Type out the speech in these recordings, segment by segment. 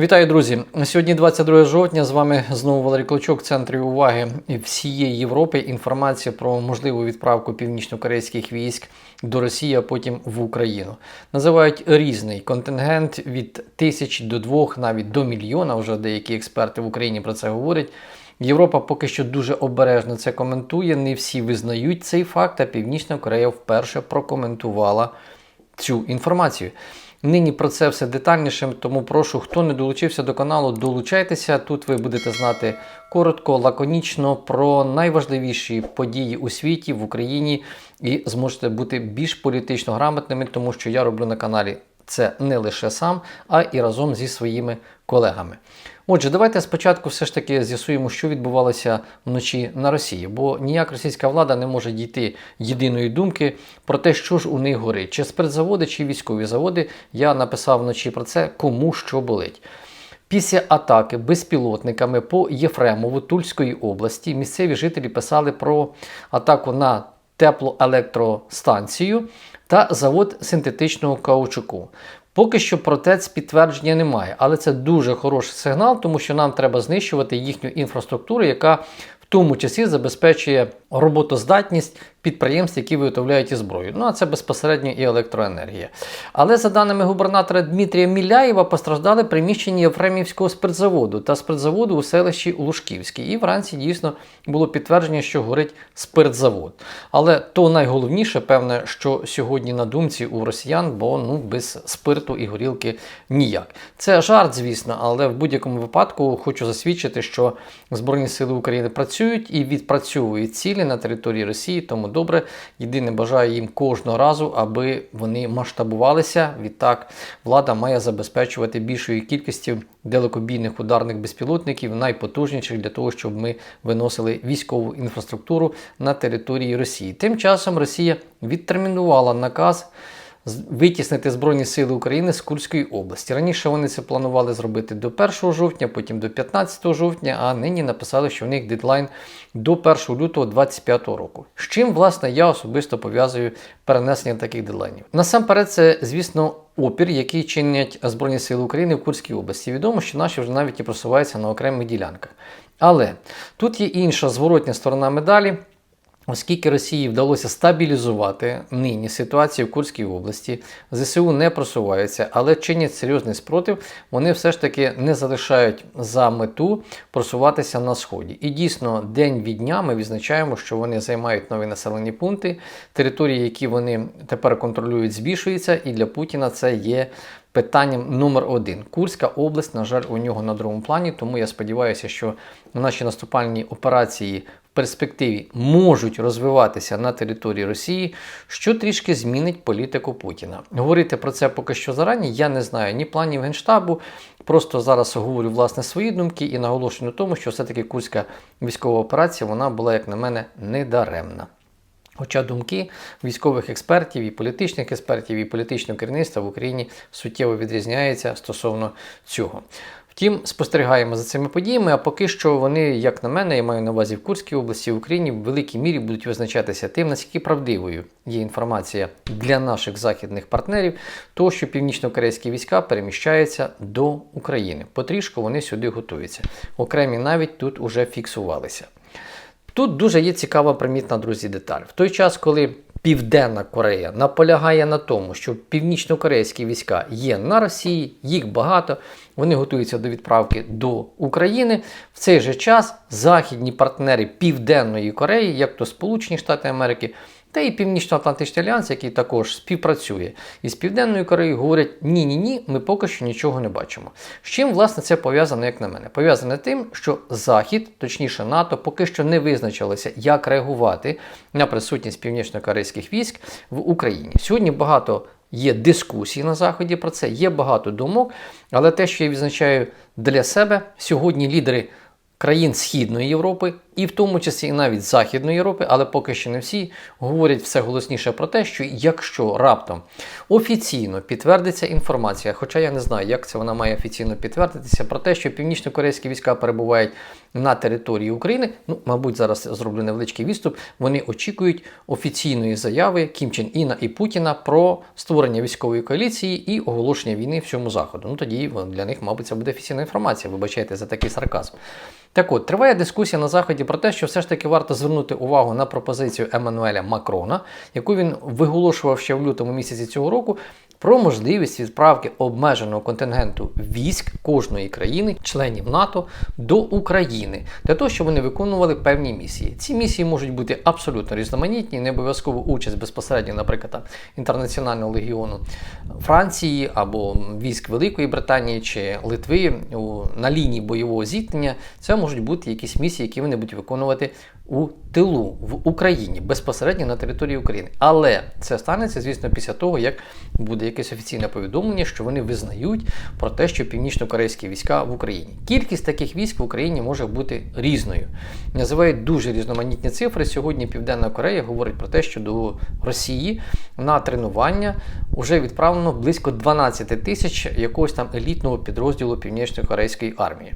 Вітаю, друзі! Сьогодні 22 жовтня. З вами знову Валерій Клочок, центрі уваги всієї Європи. Інформація про можливу відправку північно-корейських військ до Росії, а потім в Україну. Називають різний контингент від тисяч до двох, навіть до мільйона. Вже деякі експерти в Україні про це говорять. Європа поки що дуже обережно це коментує. Не всі визнають цей факт. А Північна Корея вперше прокоментувала цю інформацію. Нині про це все детальніше, тому прошу, хто не долучився до каналу, долучайтеся. Тут ви будете знати коротко, лаконічно про найважливіші події у світі в Україні і зможете бути більш політично грамотними, тому що я роблю на каналі це не лише сам, а і разом зі своїми колегами. Отже, давайте спочатку все ж таки з'ясуємо, що відбувалося вночі на Росії, бо ніяк російська влада не може дійти єдиної думки про те, що ж у них горить, чи спиртзаводи, чи військові заводи. Я написав вночі про це, кому що болить. Після атаки безпілотниками по Єфремову Тульської області місцеві жителі писали про атаку на теплоелектростанцію та завод синтетичного каучуку. Поки що про ТЕЦ підтвердження немає, але це дуже хороший сигнал, тому що нам треба знищувати їхню інфраструктуру, яка в тому числі забезпечує роботоздатність підприємств, які виготовляють і зброю. Ну а це безпосередньо і електроенергія. Але за даними губернатора Дмитрія Міляєва, постраждали приміщення Єфремівського спиртзаводу та спиртзаводу у селищі Лужківській. І вранці дійсно було підтвердження, що горить спиртзавод. Але то найголовніше, певне, що сьогодні на думці у росіян, бо ну без спирту і горілки ніяк. Це жарт, звісно, але в будь-якому випадку хочу засвідчити, що Збройні Сили України працюють і відпрацьовують цілі на території Росії, тому добре. Єдине бажаю їм кожного разу, аби вони масштабувалися. Відтак влада має забезпечувати більшою кількістю далекобійних ударних безпілотників, найпотужніших для того, щоб ми виносили військову інфраструктуру на території Росії. Тим часом Росія відтермінувала наказ. Витіснити Збройні Сили України з Курської області. Раніше вони це планували зробити до 1 жовтня, потім до 15 жовтня, а нині написали, що в них дедлайн до 1 лютого 2025 року. З чим, власне, я особисто пов'язую перенесення таких дедлайнів. Насамперед, це, звісно, опір, який чинять Збройні Сили України в Курській області. Відомо, що наші вже навіть і просуваються на окремих ділянках. Але тут є інша зворотня сторона медалі. Оскільки Росії вдалося стабілізувати нині ситуацію в Курській області, ЗСУ не просуваються, але чинять серйозний спротив, вони все ж таки не залишають за мету просуватися на сході. І дійсно, день від дня ми відзначаємо, що вони займають нові населені пункти, території, які вони тепер контролюють, збільшуються, і для Путіна це є. Питанням номер один. Курська область, на жаль, у нього на другому плані, тому я сподіваюся, що наші наступальні операції перспективі можуть розвиватися на території Росії, що трішки змінить політику Путіна. Говорити про це поки що зарані я не знаю ні планів Генштабу. Просто зараз говорю власне свої думки і наголошую на тому, що все-таки Курська військова операція вона була, як на мене, недаремна. Хоча думки військових експертів, і політичних експертів, і політичного керівництва в Україні суттєво відрізняються стосовно цього. Втім, спостерігаємо за цими подіями, а поки що вони, як на мене, я маю на увазі в Курській області, в Україні в великій мірі будуть визначатися тим, наскільки правдивою є інформація для наших західних партнерів, того, що північно-корейські війська переміщаються до України. Потрішку вони сюди готуються. Окремі навіть тут уже фіксувалися. Тут дуже є цікава примітна, друзі, деталь. В той час, коли Південна Корея наполягає на тому, що північно-корейські війська є на Росії, їх багато, вони готуються до відправки до України. В цей же час західні партнери Південної Кореї, як то Сполучені Штати Америки, та і Північно-Атлантичний альянс, який також співпрацює із Південною Кореєю, говорять: ні-ні ні, ми поки що нічого не бачимо. З чим, власне, це пов'язано, як на мене? Пов'язане тим, що Захід, точніше НАТО, поки що не визначилося, як реагувати на присутність північно-корейських військ в Україні. Сьогодні багато. Є дискусії на Заході про це, є багато думок, але те, що я відзначаю для себе, сьогодні лідери країн Східної Європи і в тому числі і навіть Західної Європи, але поки що не всі говорять все голосніше про те, що якщо раптом офіційно підтвердиться інформація, хоча я не знаю, як це вона має офіційно підтвердитися, про те, що північно-корейські війська перебувають на території України, ну, мабуть, зараз зроблю невеличкий відступ. Вони очікують офіційної заяви Кім Чен Іна і Путіна про створення військової коаліції і оголошення війни всьому заходу. Ну тоді для них, мабуть, це буде офіційна інформація. Вибачайте за такий сарказм. Так от, триває дискусія на заході про те, що все ж таки варто звернути увагу на пропозицію Еммануеля Макрона, яку він виголошував ще в лютому місяці цього року, про можливість відправки обмеженого контингенту військ кожної країни, членів НАТО, до України для того, щоб вони виконували певні місії. Ці місії можуть бути абсолютно різноманітні, не обов'язково участь безпосередньо, наприклад, інтернаціонального легіону Франції або військ Великої Британії чи Литви на лінії бойового зіткнення. Це можуть бути якісь місії, які вони будуть виконувати у тилу в Україні безпосередньо на території України. Але це станеться, звісно, після того, як буде якесь офіційне повідомлення, що вони визнають про те, що північно-корейські війська в Україні. Кількість таких військ в Україні може бути різною. Називають дуже різноманітні цифри. Сьогодні Південна Корея говорить про те, що до Росії на тренування вже відправлено близько 12 тисяч якогось там елітного підрозділу північно-корейської армії.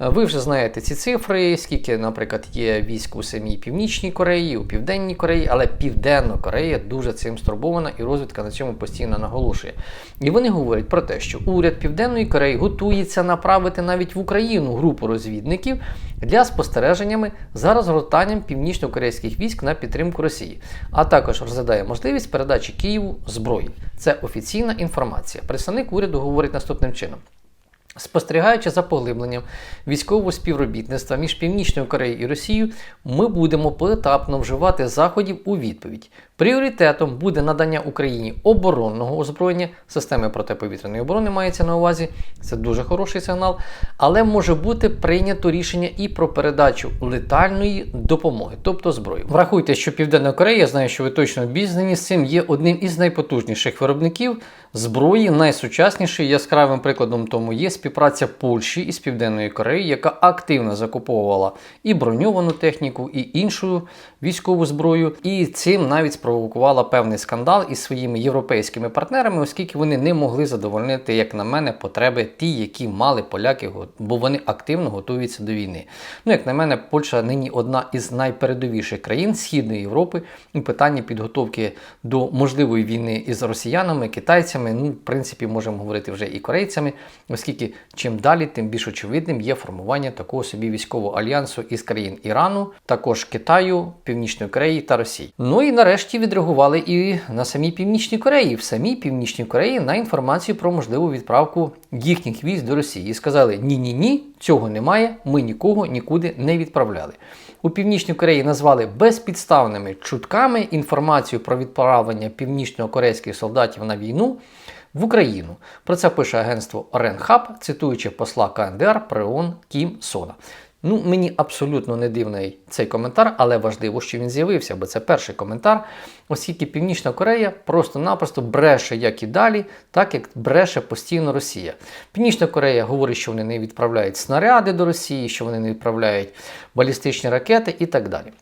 Е, Ви вже знаєте ці цифри, скільки, наприклад, є військ у самій Північній Кореї, у Південній Кореї, але Південна Корея дуже цим стурбована і розвідка на цьому постійно наголошує. І вони говорять про те, що уряд Південної Кореї готується направити навіть в Україну групу розвідників для спостереженнями за розгортанням північно-корейських військ на підтримку Росії, а також розглядає можливість передачі Києву зброї. Це офіційна інформація. Представник уряду говорить наступним чином. Спостерігаючи за поглибленням військового співробітництва між Північною Кореєю і Росією, ми будемо поетапно вживати заходів у відповідь. Пріоритетом буде надання Україні оборонного озброєння, системи протиповітряної оборони мається на увазі. Це дуже хороший сигнал. Але може бути прийнято рішення і про передачу летальної допомоги, тобто зброї. Врахуйте, що Південна Корея, я знаю, що ви точно обізнані з цим, є одним із найпотужніших виробників зброї, найсучасніший яскравим прикладом тому є співпраця Польщі із Південною Кореєю, яка активно закуповувала і броньовану техніку, і іншу військову зброю, і цим навіть спровокувала певний скандал із своїми європейськими партнерами, оскільки вони не могли задовольнити, як на мене, потреби ті, які мали поляки, бо вони активно готуються до війни. Ну, як на мене, Польща нині одна із найпередовіших країн Східної Європи у питанні підготовки до можливої війни із росіянами, китайцями. Ну, в принципі, можемо говорити вже і корейцями, оскільки чим далі, тим більш очевидним є формування такого собі військового альянсу із країн Ірану, також Китаю, Північної Кореї та Росії. Ну і нарешті відреагували і на самій Північній Кореї. В самій Північній Кореї на інформацію про можливу відправку їхніх військ до Росії. І сказали: ні, ні, ні, цього немає. Ми нікого нікуди не відправляли. У Північній Кореї назвали безпідставними чутками інформацію про відправлення північно-корейських солдатів на війну в Україну. Про це пише агентство Ренхаб, цитуючи посла КНДР при ООН Кім Сона. Ну, мені абсолютно не дивний цей коментар, але важливо, що він з'явився, бо це перший коментар, оскільки Північна Корея просто-напросто бреше як і далі, так як бреше постійно Росія. Північна Корея говорить, що вони не відправляють снаряди до Росії, що вони не відправляють балістичні ракети і так далі.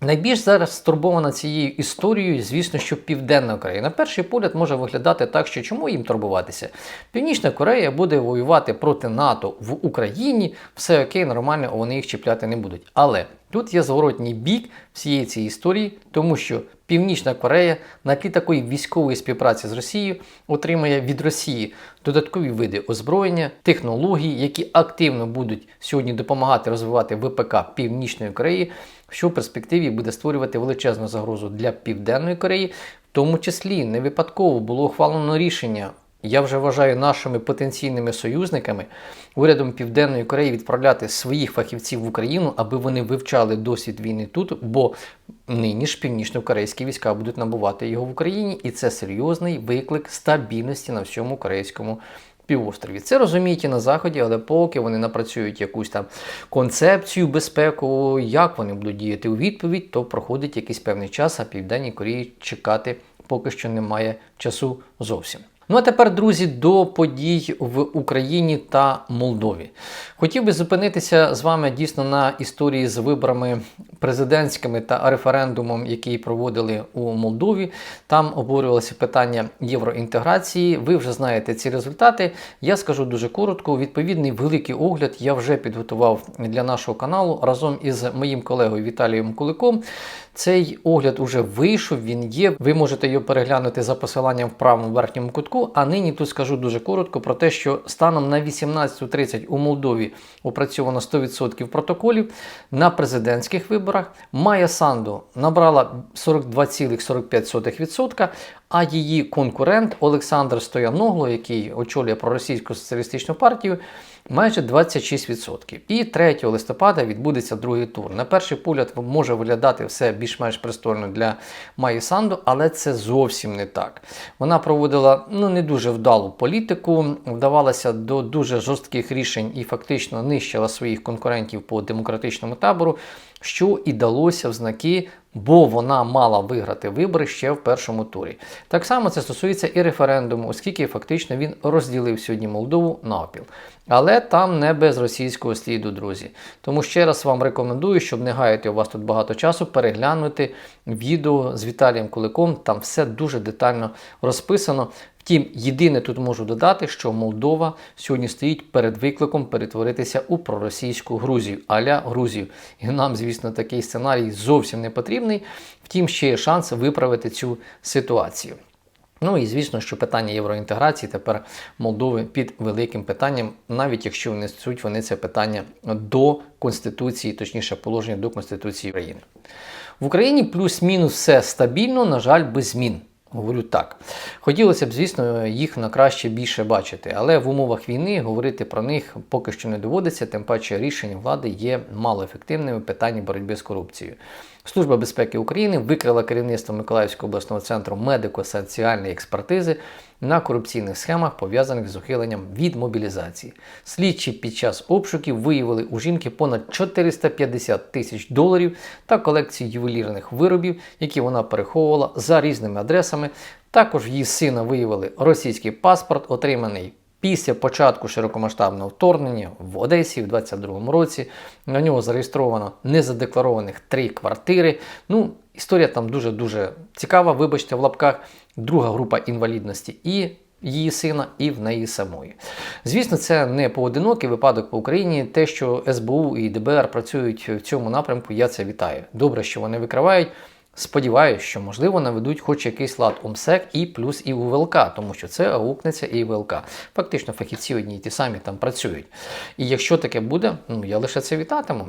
Найбільш зараз стурбована цією історією, звісно, що Південна Корея. На перший погляд може виглядати так, що чому їм турбуватися? Північна Корея буде воювати проти НАТО в Україні, все окей, нормально, вони їх чіпляти не будуть. Але тут є зворотній бік всієї цієї історії, тому що Північна Корея на тлі такої військової співпраці з Росією отримає від Росії додаткові види озброєння, технології, які активно будуть сьогодні допомагати розвивати ВПК Північної Кореї, що в перспективі буде створювати величезну загрозу для Південної Кореї, в тому числі не випадково було ухвалено рішення. Я вже вважаю нашими потенційними союзниками урядом Південної Кореї відправляти своїх фахівців в Україну, аби вони вивчали досвід війни тут, бо нині ж північно-корейські війська будуть набувати його в Україні, і це серйозний виклик стабільності на всьому корейському півострові. Це розуміють і на заході, але поки вони напрацюють якусь там концепцію безпеку, як вони будуть діяти у відповідь, то проходить якийсь певний час, а південній Кореї чекати поки що немає часу зовсім. Ну а тепер, друзі, до подій в Україні та Молдові. Хотів би зупинитися з вами дійсно на історії з виборами президентськими та референдумом, який проводили у Молдові. Там обговорювалося питання євроінтеграції. Ви вже знаєте ці результати. Я скажу дуже коротко. Відповідний великий огляд я вже підготував для нашого каналу разом із моїм колегою Віталієм Куликом. Цей огляд уже вийшов, він є. Ви можете його переглянути за посиланням в правому верхньому кутку. А нині тут скажу дуже коротко про те, що станом на 18.30 у Молдові опрацьовано 100% протоколів на президентських виборах. Майя Санду набрала 42,45%, а її конкурент Олександр Стояногло, який очолює проросійську соціалістичну партію, майже 26%. І 3 листопада відбудеться другий тур. На перший погляд може виглядати все більш-менш пристойно для Майї Санду, але це зовсім не так. Вона проводила ну, не дуже вдалу політику, вдавалася до дуже жорстких рішень і фактично нищила своїх конкурентів по демократичному табору, що і далося в знаки бо вона мала виграти вибори ще в першому турі. Так само це стосується і референдуму, оскільки фактично він розділив сьогодні Молдову навпіл. Але там не без російського сліду, друзі. Тому ще раз вам рекомендую, щоб не гаяти у вас тут багато часу, переглянути відео з Віталієм Куликом. Там все дуже детально розписано. Втім, єдине тут можу додати, що Молдова сьогодні стоїть перед викликом перетворитися у проросійську Грузію, аля Грузію. І нам, звісно, такий сценарій зовсім не потрібний. Втім, ще є шанс виправити цю ситуацію. Ну і звісно, що питання євроінтеграції тепер Молдови під великим питанням, навіть якщо вони несуть вони це питання до Конституції, точніше положення до Конституції України. В Україні плюс-мінус все стабільно, на жаль, без змін. Говорю так. Хотілося б, звісно, їх на краще більше бачити, але в умовах війни говорити про них поки що не доводиться, тим паче рішення влади є малоефективними в питанні боротьби з корупцією. Служба безпеки України викрила керівництво Миколаївського обласного центру медико-соціальної експертизи на корупційних схемах, пов'язаних з ухиленням від мобілізації. Слідчі під час обшуків виявили у жінки понад 450 тисяч доларів та колекцію ювелірних виробів, які вона переховувала за різними адресами. Також її сина виявили російський паспорт, отриманий. Після початку широкомасштабного вторгнення в Одесі в 22-му році на нього зареєстровано незадекларованих три квартири. Ну, історія там дуже-дуже цікава, вибачте, в лапках. Друга група інвалідності і її сина, і в неї самої. Звісно, це не поодинокий випадок по Україні. Те, що СБУ і ДБР працюють в цьому напрямку, я це вітаю. Добре, що вони викривають. Сподіваюсь, що можливо наведуть хоч якийсь лад ОМСЕК і плюс і УВЛК, тому що це аукнеться і ВЛК. Фактично, фахівці одні й ті самі там працюють. І якщо таке буде, ну я лише це вітатиму.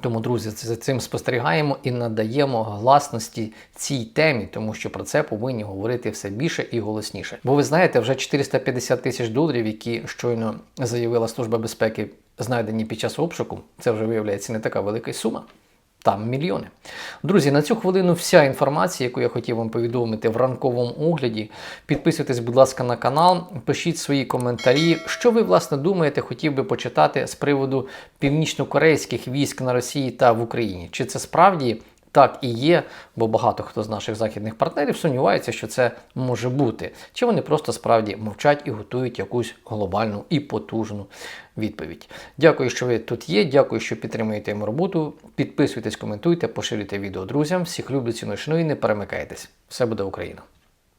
Тому, друзі, за цим спостерігаємо і надаємо гласності цій темі, тому що про це повинні говорити все більше і голосніше. Бо ви знаєте, вже 450 тисяч доларів, які щойно заявила Служба безпеки, знайдені під час обшуку, це вже виявляється не така велика сума. Там мільйони. Друзі, на цю хвилину вся інформація, яку я хотів вам повідомити в ранковому огляді. Підписуйтесь, будь ласка, на канал, пишіть свої коментарі. Що ви, власне, думаєте, хотів би почитати з приводу північно-корейських військ на Росії та в Україні? Чи це справді так і є, бо багато хто з наших західних партнерів сумнівається, що це може бути. Чи вони просто справді мовчать і готують якусь глобальну і потужну відповідь? Дякую, що ви тут є. Дякую, що підтримуєте мою роботу. Підписуйтесь, коментуйте, поширюйте відео друзям. Всіх люблю, ціну шаную і не перемикайтесь. Все буде Україна!